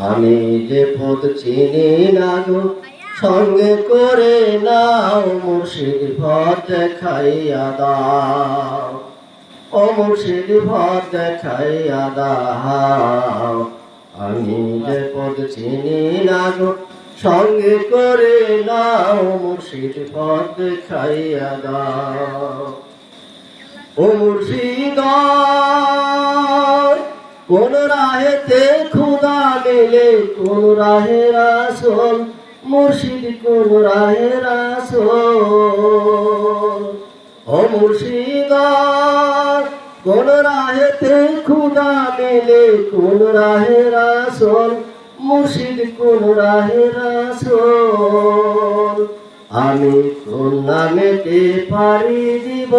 আমি যে পথ চিনি না গো সঙ্গে করে নাও মুর্শিদ পথ দেখাইয়া দাও ও মুর্শিদ পথ দেখাইয়া দাও আমি যে পথ চিনি না গো সঙ্গে করে নাও মুর্শিদ পথ দেখাইয়া দাও ও মুর্শিদ কোন রাহেতে খুদা মেলে, কোন রাহে রাসল, মুর্শিদ কোন রাহে রাসল। ও মুর্শিদ কোন রাহেতে খুদা মেলে, কোন রাহে রাসল, মুর্শিদ কোন রাহে রাসল। আমি কোন নামেতে পারি দিব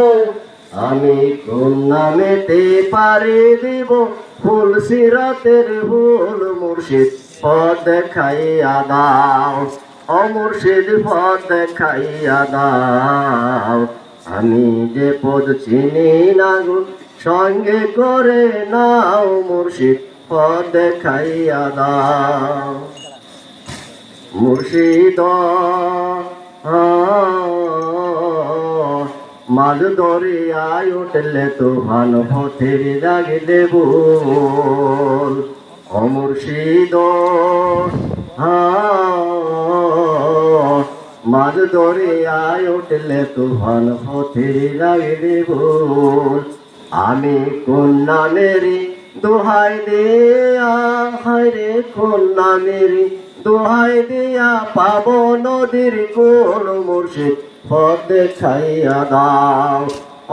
আমি কোন নামেতে পারি দিব? ফুল সিরাতের ফুল মুর্শিদ পদ দেখাইয়া দাও। ও মুর্শিদ পদ দেখাইয়া দাও। আমি যে পদ চিনি না গো, সঙ্গে করে নাও মুর্শিদ পদ দেখাইয়া দাও। মুর্শিদ মাঝ দরিয়ায় উঠলে তুফান পথের জাগিলে বল অমুর্শিদ মাঝ দরিয়ায় উঠলে তুফান পথের জাগিলে বল আমি কোন নামেরি দোহাই দেয়া হায়রে কোন নামেরি দোহাই দিয়া পাব নদীর কোন মুর্শিদ পদ দেখাইয়া দাও।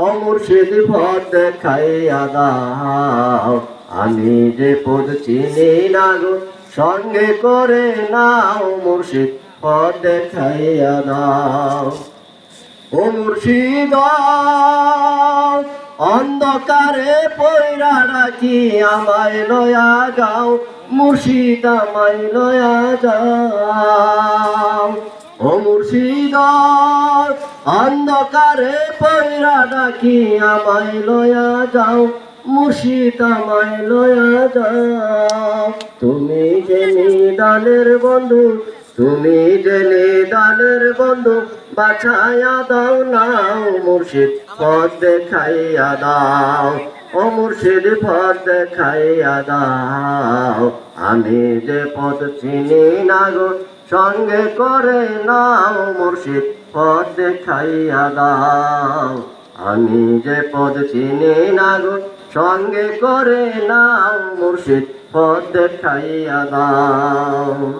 ও মুর্শিদ পদ দেখাইয়া দাও। আমি যে পদ চিনি না গো, সঙ্গে করে নাও মুর্শিদ পদ দেখাইয়া দাও। ও মুর্শিদ অন্ধকারে পয়রা রাখি আমায় লয়া যাও, মুর্শিদ আমায় লয়া যাও। ও মুর্শিদ, অন্ধকারে পয়রা রাখি আমায় লয়া যাও, মুর্শিদ আমায় লয়া যাও। তুমি যে নিদানের বন্ধু তুমি জেনে দানের বন্ধু বাছায়া দাও নাও মুর্শিদ পদ দেখাইয়া দাও। ও মুর্শিদ পদ দেখাইয়া দাও। আমি যে পদ চিনি না গো, সঙ্গে করে নাও মুর্শিদ পদ দেখাইয়া দাও। আমি যে পদ চিনি না গো, সঙ্গে করে নাও মুর্শিদ পদ দেখাইয়া দাও।